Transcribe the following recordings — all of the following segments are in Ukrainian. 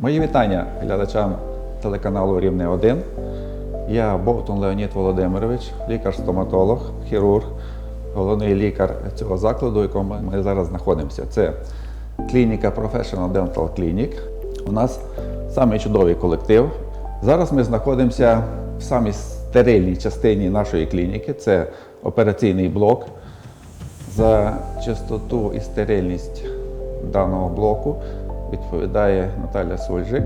Мої вітання глядачам телеканалу Рівне 1. Я Бовтун Леонід Володимирович, лікар-стоматолог, хірург, головний лікар цього закладу, в якому ми зараз знаходимося. Це клініка Professional Dental Clinic. У нас самий чудовий колектив. Зараз ми знаходимося в самій стерильній частині нашої клініки. Це операційний блок. За чистоту і стерильність даного блоку відповідає Наталя Сольжик.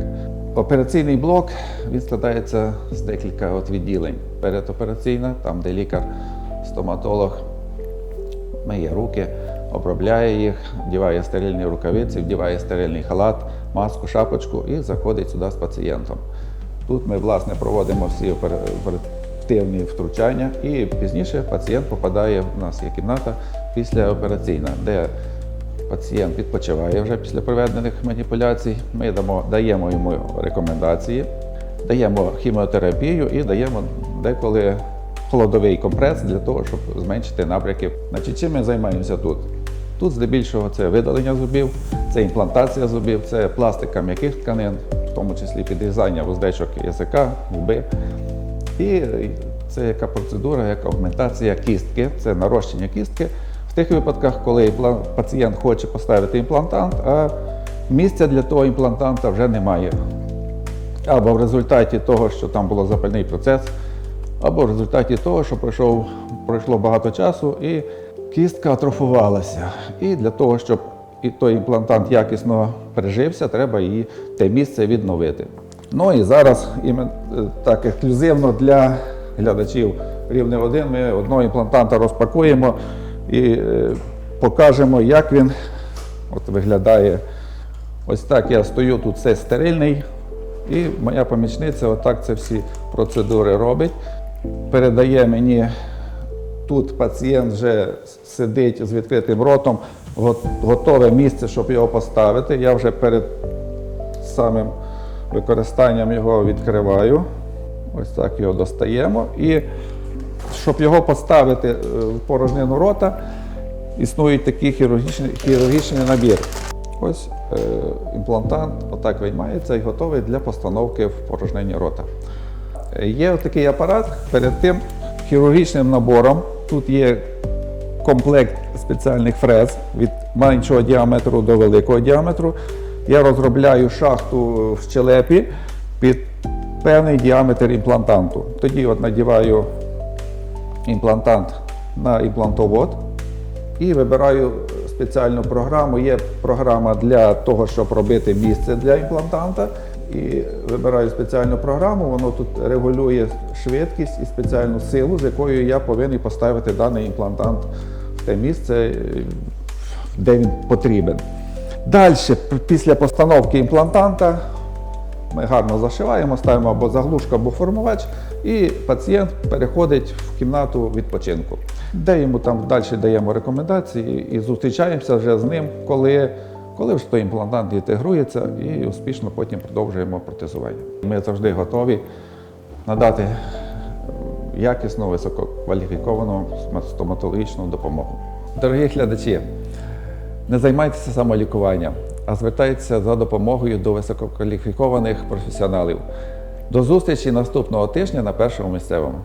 Операційний блок він складається з декілька от відділень. Передопераційна, там де лікар, стоматолог миє руки, обробляє їх, вдіває стерильні рукавиці, вдіває стерильний халат, маску, шапочку і заходить сюди з пацієнтом. Тут ми власне проводимо всі оперативні втручання, і пізніше пацієнт попадає в нас є кімната післяопераційна, де пацієнт відпочиває вже після проведених маніпуляцій. Ми дамо, даємо йому рекомендації, даємо хіміотерапію і даємо деколи холодовий компрес для того, щоб зменшити набряки. Значить, чим ми займаємося тут? Тут здебільшого це видалення зубів, це імплантація зубів, це пластика м'яких тканин, в тому числі підрізання вуздечок язика, губи. І це яка процедура, як аугментація кістки, це нарощення кістки в тих випадках, коли пацієнт хоче поставити імплантант, а місця для того імплантанта вже немає. Або в результаті того, що там був запальний процес, або в результаті того, що пройшов, пройшло багато часу і кістка атрофувалася. І для того, щоб і той імплантант якісно пережився, треба її те місце відновити. Ну і зараз е, так ексклюзивно для глядачів рівне 1 ми одного імплантанта розпакуємо і е, покажемо, як він от виглядає. Ось так я стою тут все стерильний, і моя помічниця отак це всі процедури робить. Передає мені тут пацієнт вже сидить з відкритим ротом, готове місце, щоб його поставити. Я вже перед самим використанням його відкриваю. Ось так його достаємо. І щоб його поставити е, в порожнину рота, існує такий хірургічний, хірургічний набір. Ось е, імплантант отак виймається і готовий для постановки в порожнині рота. Е, Є такий апарат перед тим хірургічним набором. Тут є комплект спеціальних фрез від меншого діаметру до великого діаметру. Я розробляю шахту в щелепі під певний діаметр імплантанту. Тоді от надіваю імплантант на імплантовод і вибираю спеціальну програму. Є програма для того, щоб робити місце для імплантанта. І вибираю спеціальну програму, воно тут регулює швидкість і спеціальну силу, з якою я повинен поставити даний імплантант в те місце, де він потрібен. Далі, після постановки імплантанта, ми гарно зашиваємо, ставимо або заглушку, або формувач, і пацієнт переходить в кімнату відпочинку, де йому там далі даємо рекомендації і зустрічаємося вже з ним, коли, коли вже той імплантант інтегрується і успішно потім продовжуємо протезування. Ми завжди готові надати якісну, висококваліфіковану стоматологічну допомогу. Дорогі глядачі, не займайтеся самолікуванням, а звертається за допомогою до висококваліфікованих професіоналів. До зустрічі наступного тижня на першому місцевому.